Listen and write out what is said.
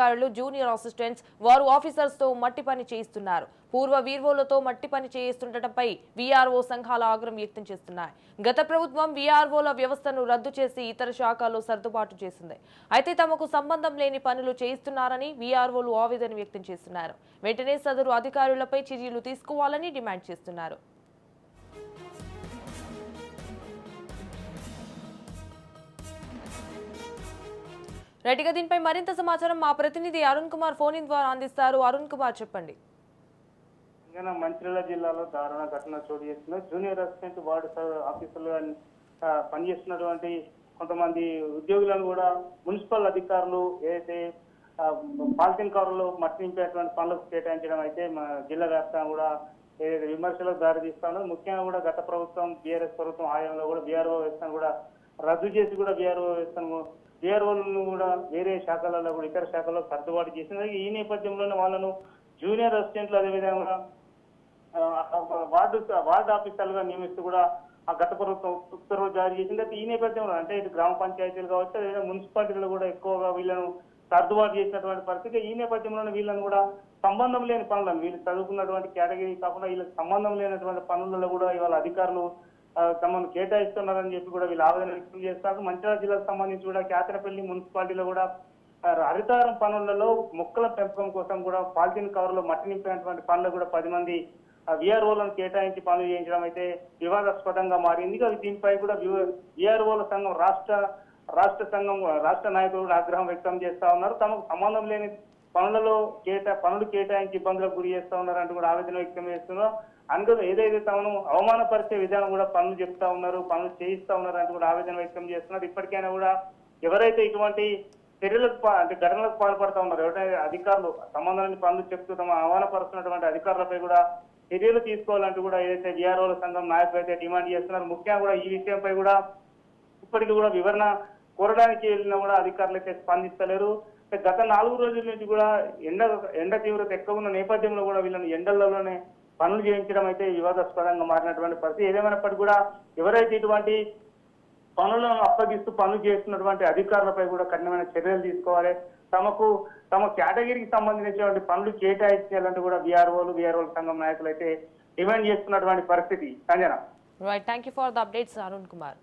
అధికారులు junior assistants వారు ఆఫీసర్స్తో మట్టి పని చేయిస్తున్నారు. పూర్వ వీర్వోలతో మట్టి పని చేయిస్తుండటంపై వీఆర్ఓ సంఘాల ఆగ్రహం వ్యక్తం చేస్తున్నాయి. గత ప్రభుత్వం వీఆర్ఓల వ్యవస్థను రద్దు చేసి ఇతర శాఖల్లో సర్దుబాటు చేసింది. అయితే తమకు సంబంధం లేని పనులు చేయిస్తున్నారని వీఆర్ఓలు ఆవేదన వ్యక్తం చేస్తున్నారు. వెంటనే సదరు అధికారులపై చర్యలు తీసుకోవాలని డిమాండ్ చేస్తున్నారు. రైట్గా దీనిపై మరింత సమాచారం మా ప్రతినిధి అరుణ్ కుమార్ ఫోన్ ఇన్ ద్వారా అందిస్తారు. అరుణ్ కుమార్ చెప్పండి. తెలంగాణ మంచిర్యాల జిల్లాలో దారుణ ఘటన చోటు చేసుకుంది. జూనియర్ అసిస్టెంట్ వార్డు స- ఆఫీసర్లు పనిచేస్తున్నటువంటి కొంతమంది ఉద్యోగులను కూడా మున్సిపల్ అధికారులు ఏదైతే పాలిథిన్ కవర్లో మట్టి నింపేటువంటి పనులకు కేటాయించడం అయితే మన జిల్లా వ్యాప్తంగా కూడా ఏదైతే విమర్శలకు దారితీస్తామో ముఖ్యంగా కూడా గత ప్రభుత్వం బీఆర్ఎస్ ప్రభుత్వం ఆయంలో కూడా బీఆర్ఓ వ్యవస్థను కూడా రద్దు చేసి కూడా బీఆర్ఓ వ్యవస్థను డిఆర్ఓలను కూడా వేరే శాఖలలో కూడా ఇతర శాఖలో సర్దుబాటు చేసింది ఈ నేపథ్యంలోనే వాళ్ళను జూనియర్ అసిస్టెంట్లు అదేవిధంగా వార్డు వార్డు ఆఫీసర్లుగా నియమిస్తూ కూడా ఆ గత ప్రభుత్వం ఉత్తర్వులు జారీ చేసింది. అయితే ఈ నేపథ్యంలో అంటే ఇటు గ్రామ పంచాయతీలు కావచ్చు అదేవిధంగా మున్సిపాలిటీలు కూడా ఎక్కువగా వీళ్ళను సర్దుబాటు చేసినటువంటి పరిస్థితి. ఈ నేపథ్యంలోనే వీళ్ళని కూడా సంబంధం లేని పనులను వీళ్ళు చదువుకున్నటువంటి కేటగిరీ కాకుండా వీళ్ళకి సంబంధం లేనటువంటి పనులలో కూడా ఇవాళ అధికారులు తమను కేటాయిస్తున్నారని చెప్పి కూడా వీళ్ళు ఆవేదన వ్యక్తం చేస్తారు. మంచిర్యాల జిల్లాకు సంబంధించి కూడా కేతరపల్లి మున్సిపాలిటీలో కూడా హరితారం పనులలో మొక్కల పెంపకం కోసం కూడా పాలిథిన్ కవర్లో మట్టి నింపినటువంటి పనులు కూడా పది మంది విఆర్ఓలను కేటాయించి పనులు చేయించడం అయితే వివాదాస్పదంగా మారింది. ఇక దీనిపై కూడా విఆర్ఓల సంఘం రాష్ట్ర రాష్ట్ర సంఘం రాష్ట్ర నాయకులు కూడా ఆగ్రహం వ్యక్తం చేస్తా ఉన్నారు. తమకు సంబంధం లేని పనులలో కేటా పనులు కేటాయించి ఇబ్బందులకు గురి చేస్తా ఉన్నారంటూ కూడా ఆవేదన వ్యక్తం చేస్తున్నారు అందులో ఏదైతే తమను అవమానపరిచే విధానం కూడా పనులు చెప్తా ఉన్నారు పనులు చేయిస్తా ఉన్నారు అంటూ కూడా ఆవేదన వ్యక్తం చేస్తున్నారు. ఇప్పటికైనా కూడా ఎవరైతే ఇటువంటి చర్యలకు అంటే ఘటనలకు పాల్పడతా ఉన్నారు ఎవరైతే అధికారులు సంబంధం పనులు చెప్తూ తమ అవమానపరుస్తున్నటువంటి అధికారులపై కూడా చర్యలు తీసుకోవాలంటూ కూడా ఏదైతే విఆర్ఓల సంఘం నాయకులు అయితే డిమాండ్ చేస్తున్నారు ముఖ్యంగా కూడా ఈ విషయంపై కూడా ఇప్పటికీ కూడా వివరణ కోరడానికి వెళ్ళినా కూడా అధికారులు అయితే స్పందిస్తలేరు. గత నాలుగు రోజుల నుంచి కూడా ఎండ ఎండ తీవ్రత ఎక్కువ ఉన్న నేపథ్యంలో కూడా వీళ్ళని ఎండలలోనే పనులు చేయించడం అయితే వివాదాస్పదంగా మారినటువంటి పరిస్థితి. ఏదేమైనప్పటికీ కూడా ఎవరైతే ఇటువంటి పనులను అప్పగిస్తూ పనులు చేస్తున్నటువంటి అధికారులపై కూడా కఠినమైన చర్యలు తీసుకోవాలి. తమకు తమ కేటగిరీకి సంబంధించినటువంటి పనులు కేటాయించాలంటూ కూడా బీఆర్ఓలు బీఆర్ఓల సంఘం నాయకులు అయితే డిమాండ్ చేస్తున్నటువంటి పరిస్థితి. Sanjana. Right thank you for the updates Arun Kumar